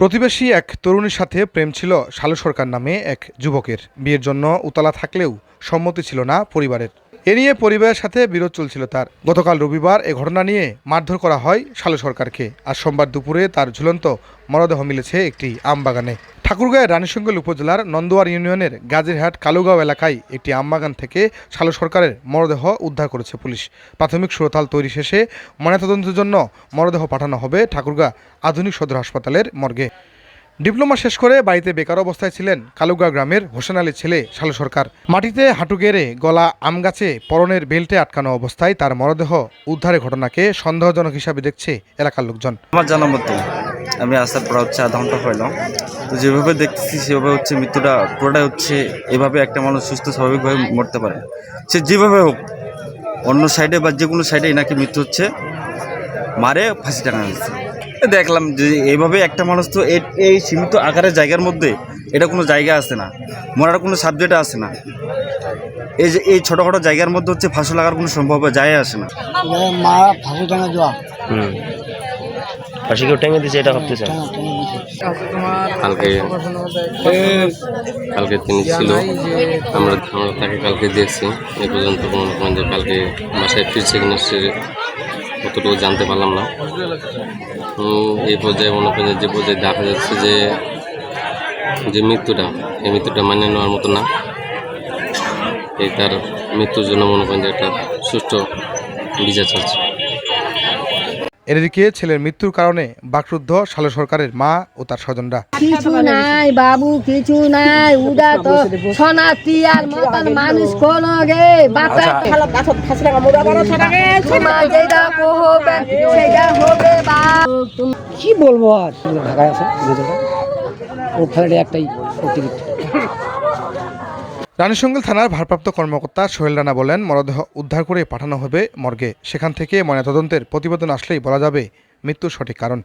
প্রতিবেশী এক তরুণীর সাথে প্রেম ছিল শালু সরকার নামে এক যুবকের। বিয়ের জন্য উতলা থাকলেও সম্মতি ছিল না পরিবারের। এ নিয়ে পরিবারের সাথে বিরোধ চলছিল তার। গতকাল রবিবার এ ঘটনা নিয়ে মারধর করা হয় শালু সরকারকে। আর সোমবার দুপুরে তার ঝুলন্ত মরদেহ মিলেছে একটি আমবাগানে। ঠাকুরগাঁয়ের রানীশঙ্গল উপজেলার নন্দুয়ার ইউনিয়নের গাজীরহাট কালুগাঁও এলাকায় একটি আমবাগান থেকে শালু সরকারের মরদেহ উদ্ধার করেছে পুলিশ। প্রাথমিক সুরতাল তৈরি শেষে ময়নাতদন্তের জন্য মরদেহ পাঠানো হবে ঠাকুরগাঁ আধুনিক সদর হাসপাতালের মর্গে। ডিপ্লোমা শেষ করে বাড়িতে বেকার অবস্থায় ছিলেন কালুগা গ্রামের হোসেন আলীর ছেলে শালু সরকার। মাটিতে হাঁটু গেড়ে গলা আম গাছে পরনের বেল্টে আটকানো অবস্থায় তার মরদেহ উদ্ধারের ঘটনাকে সন্দেহজনক হিসাবে দেখছে এলাকার লোকজন। আমার জানা মতো আমি আসার পর হচ্ছে আধা ঘণ্টা হইল তো যেভাবে দেখতেছি সেভাবে হচ্ছে মৃত্যুটা পুরোটাই হচ্ছে এভাবে একটা মানুষ সুস্থ স্বাভাবিকভাবে মরতে পারে। সে যেভাবে হোক অন্য সাইডে বা যে কোনো সাইডে নাকি মৃত্যু হচ্ছে মারে ফাঁসি টাঙানো হয়েছে। দেখলাম যে এইভাবে একটা মানুষ তো এই- এই সীমিত আকারের জায়গার মধ্যে এটা কোনো জায়গা আছে না মরার কোনো সাবজেক্ট আছে না। এই যে এই ছোটোখাটো জায়গার মধ্যে হচ্ছে ফাঁসি লাগার কোনো সম্ভব যায় আসে না। মা ফাঁসি টাঙা দেওয়া। ফাঁসি কেউ টেঙে দিয়েছে, এটা ভাবতেছেন? কালকে কালকে তিনি ছিল। আমরা আমরা তাকে কালকে দেখছি, এ পর্যন্ত মনে করেন যে কালকে বাসায় ফিরছে কিনা সে কতটুকু জানতে পারলাম না। এই পর্যায়ে মনে করেন যে পর্যায়ে দেখা যাচ্ছে যে যে মৃত্যুটা, এই মৃত্যুটা মানিয়ে নেওয়ার মতো না। এই তার মৃত্যুর জন্য মনে করেন যে একটা সুষ্ঠু বিচার চলছে। এদিকে ছেলের মৃত্যুর কারণে বাকরুদ্ধ শালু সরকারের মা ও তার স্বজনরা। কিছু নাই বাবু কিছু নাই উদা তো সোনাতি আর মতন মানুষ কোন গে বাচ্চা তোমার যেটা হবে সেটা হবে বা কি বলব আর? ঢাকায় আছে একটাই অতিরিক্ত। রানীশঙ্গল থানার ভারপ্রাপ্ত কর্মকর্তা সোহেল রানা বলেন, মরদেহ উদ্ধার করে পাঠানো হবে মর্গে। সেখান থেকে ময়নাতদন্তের প্রতিবেদন আসলেই বলা যাবে মৃত্যুর সঠিক কারণ।